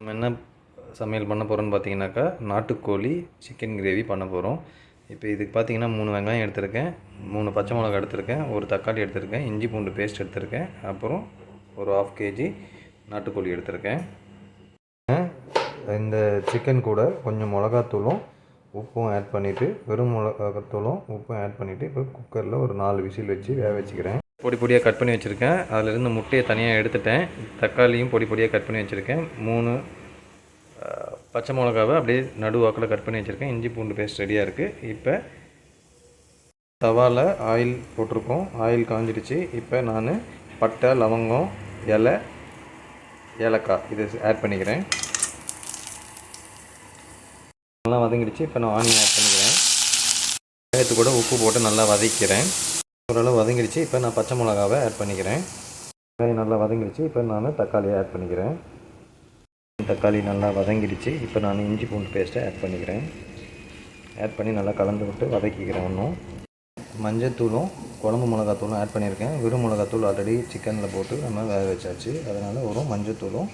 நம்ம என்ன சமையல் பண்ண போகிறோம்னு பார்த்தீங்கன்னாக்கா நாட்டுக்கோழி சிக்கன் கிரேவி பண்ண போகிறோம் இப்போ இதுக்கு பார்த்தீங்கன்னா மூணு வெங்காயம் எடுத்திருக்கேன். மூணு பச்சை மிளகா எடுத்திருக்கேன். ஒரு தக்காளி எடுத்திருக்கேன். இஞ்சி பூண்டு பேஸ்ட் எடுத்திருக்கேன். அப்புறம் ஒரு ஆஃப் கேஜி நாட்டுக்கோழி எடுத்திருக்கேன். இந்த சிக்கன் கூட கொஞ்சம் மிளகாத்தூளும் உப்பும் ஆட் பண்ணிவிட்டு வெறும் மிளகாத்தூளும் உப்பும் ஆட் பண்ணிவிட்டு இப்போ குக்கரில் ஒரு நாலு விசில் வச்சு வேக வச்சுக்கிறேன். பொடி பொடியாக கட் பண்ணி வச்சுருக்கேன். அதிலிருந்து முட்டையை தனியாக எடுத்துட்டேன். தக்காளியும் பொடி பொடியாக கட் பண்ணி வச்சுருக்கேன். மூணு பச்சை மிளகாவை அப்படியே நடுவாக்கில் கட் பண்ணி வச்சுருக்கேன். இஞ்சி பூண்டு பேஸ்ட் ரெடியாக இருக்குது இப்போ தவாவில் ஆயில் போட்டிருக்கோம். ஆயில் காஞ்சிடுச்சு. இப்போ நான் பட்டை லவங்கம் இலை ஏலக்காய் இது ஆட் பண்ணிக்கிறேன். நல்லா வதங்கிடுச்சு. இப்போ நான் ஆனியன் ஆட் பண்ணிக்கிறேன். வெங்காயத்து கூட உப்பு போட்டு நல்லா வதக்கிறேன். ஓரளவு வதங்கிடுச்சு. இப்போ நான் பச்சை மிளகாவை ஆட் பண்ணிக்கிறேன். வெங்காயம் நல்லா வதங்கிடுச்சு. இப்போ நான் தக்காளியை ஆட் பண்ணிக்கிறேன். தக்காளி நல்லா வதங்கிடுச்சு. இப்போ நான் இஞ்சி பூண்டு பேஸ்ட்டை ஆட் பண்ணிக்கிறேன். ஆட் பண்ணி நல்லா கலந்து விட்டு வதக்கிக்கிறேன் ஒன்றும் மஞ்சத்தூளும் குழம்பு மிளகாத்தூளும் ஆட் பண்ணியிருக்கேன். வெறும் மிளகாத்தூள் ஆல்ரெடி சிக்கனில் போட்டு நம்ம வேக வச்சாச்சு. அதனால் ஒரு மஞ்சத்தூளும்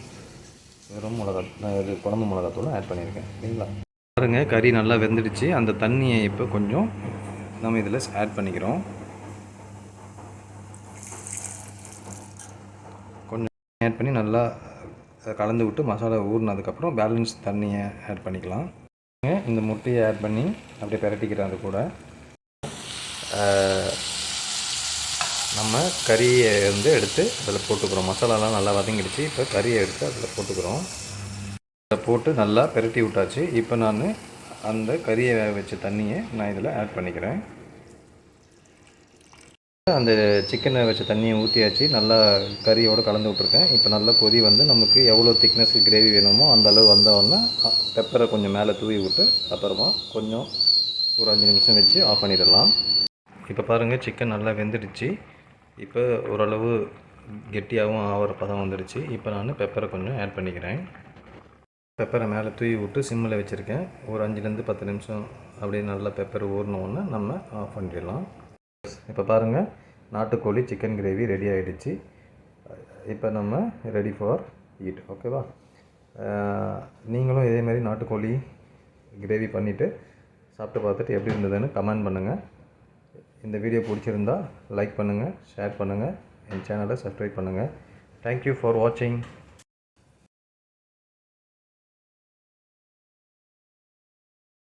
வெறும் மிளகா இது குழம்பு மிளகாத்தூளும் ஆட் பண்ணியிருக்கேன். சரிங்களா? பாருங்கள் கறி நல்லா வெந்துடுச்சு. அந்த தண்ணியை இப்போ கொஞ்சம் நம்ம இதில் ஆட் பண்ணிக்கிறோம் கொஞ்சம் ஆட் பண்ணி நல்லா கலந்து விட்டு மசாலா ஊறினதுக்கப்புறம் பேலன்ஸ் தண்ணியை ஆட் பண்ணிக்கலாம். இந்த முட்டையை ஆட் பண்ணி அப்படியே பிரட்டிக்கிறேன் அது கூட நம்ம கறியை வந்து எடுத்து அதில் போட்டுக்கிறோம். மசாலாலாம் நல்லா வதங்கிடுச்சு. இப்போ கறியை எடுத்து அதில் போட்டுக்கிறோம். அதை போட்டு நல்லா பிரட்டி விட்டாச்சு. இப்போ நான் அந்த கறியை வேக வச்ச தண்ணியை நான் இதில் ஆட் பண்ணிக்கிறேன். அந்த சிக்கனை வச்ச தண்ணியை ஊற்றியாச்சு நல்லா கறியோடு கலந்து விட்ருக்கேன் இப்போ நல்லா கொதி வந்து நமக்கு எவ்வளோ திக்னஸ் கிரேவி வேணுமோ அந்த அளவு வந்தோடனே பெப்பரை கொஞ்சம் மேலே தூவி விட்டு அப்புறமா கொஞ்சம் ஒரு அஞ்சு நிமிஷம் வச்சு ஆஃப் பண்ணிடலாம். இப்போ பாருங்கள் சிக்கன் நல்லா வெந்துடுச்சு. இப்போ ஓரளவு கெட்டியாகவும் ஆகிற பதம் வந்துடுச்சு. இப்போ நான் பெப்பரை கொஞ்சம் ஆட் பண்ணிக்கிறேன். பெப்பரை மேலே தூவி விட்டு சிம்மில் வச்சுருக்கேன். ஒரு அஞ்சுலேருந்து பத்து நிமிஷம் அப்படியே நல்லா பெப்பர் ஊறினோடனே நம்ம ஆஃப் பண்ணிடலாம். இப்போ பாருங்கள் நாட்டுக்கோழி சிக்கன் கிரேவி ரெடி ஆகிடுச்சு இப்போ நம்ம ரெடி ஃபார் ஈட் ஓகேவா நீங்களும் இதேமாரி நாட்டுக்கோழி கிரேவி பண்ணிவிட்டு சாப்பிட்டு பார்த்துட்டு எப்படி இருந்ததுன்னு கமெண்ட் பண்ணுங்கள் இந்த வீடியோ பிடிச்சிருந்தா லைக் பண்ணுங்கள் ஷேர் பண்ணுங்கள் என் சேனலை சப்ஸ்கிரைப் பண்ணுங்கள் தேங்க்யூ ஃபார் வாட்சிங்